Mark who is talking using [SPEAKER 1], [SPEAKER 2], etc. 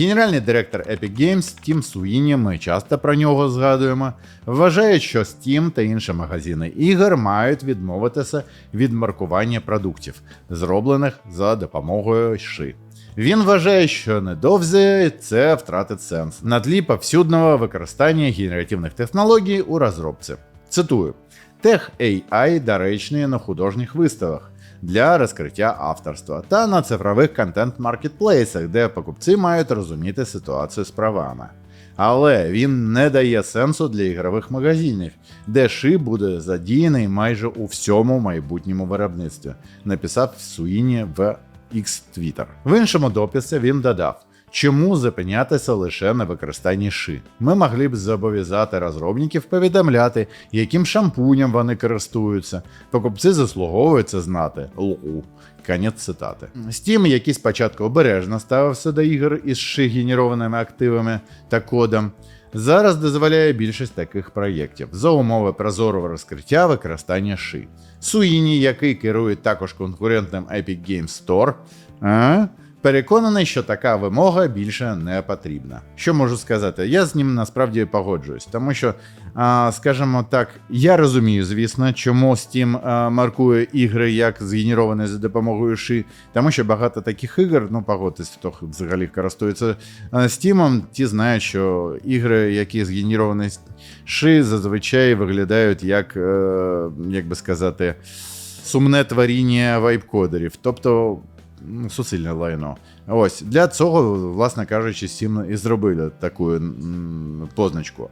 [SPEAKER 1] Генеральний директор Epic Games Тім Суїні, ми часто про нього згадуємо, вважає, що Steam та інші магазини ігор мають відмовитися від маркування продуктів, зроблених за допомогою ши. Він вважає, що недовзі це втратить сенс на тлі повсюдного використання генеративних технологій у розробці. Цитую: Тех AI доречний на художніх виставах для розкриття авторства та на цифрових контент-маркетплейсах, де покупці мають розуміти ситуацію з правами. Але він не дає сенсу для ігрових магазинів, де ши буде задіяний майже у всьому майбутньому виробництві, написав Суїні в X Twitter. В іншому дописі він додав. Чому зупинятися лише на використанні ши? Ми могли б зобов'язати розробників повідомляти, яким шампунем вони користуються. Покупці заслуговують це знати. Лу. Конець цитати. Steam, який спочатку обережно ставився до ігор із ши генерованими активами та кодом, зараз дозволяє більшість таких проєктів за умови прозорого розкриття використання ши. Суїні, який керує також конкурентним Epic Games Store, а? Переконаний, що така вимога більше не потрібна. Що можу сказати? Я з ним насправді погоджуюсь, тому що, скажімо так, я розумію, звісно, чому Steam маркує ігри як згенеровані за допомогою ши, тому що багато таких ігор, ну погодьтесь, хто взагалі користується Steam, ті знають, що ігри, які згенеровані ши, зазвичай виглядають як, е, як би сказати, сумне творіння вайп-кодерів. Тобто суцільне лайно. Ось для цього, власне кажучи, Steam і зробили таку позначку.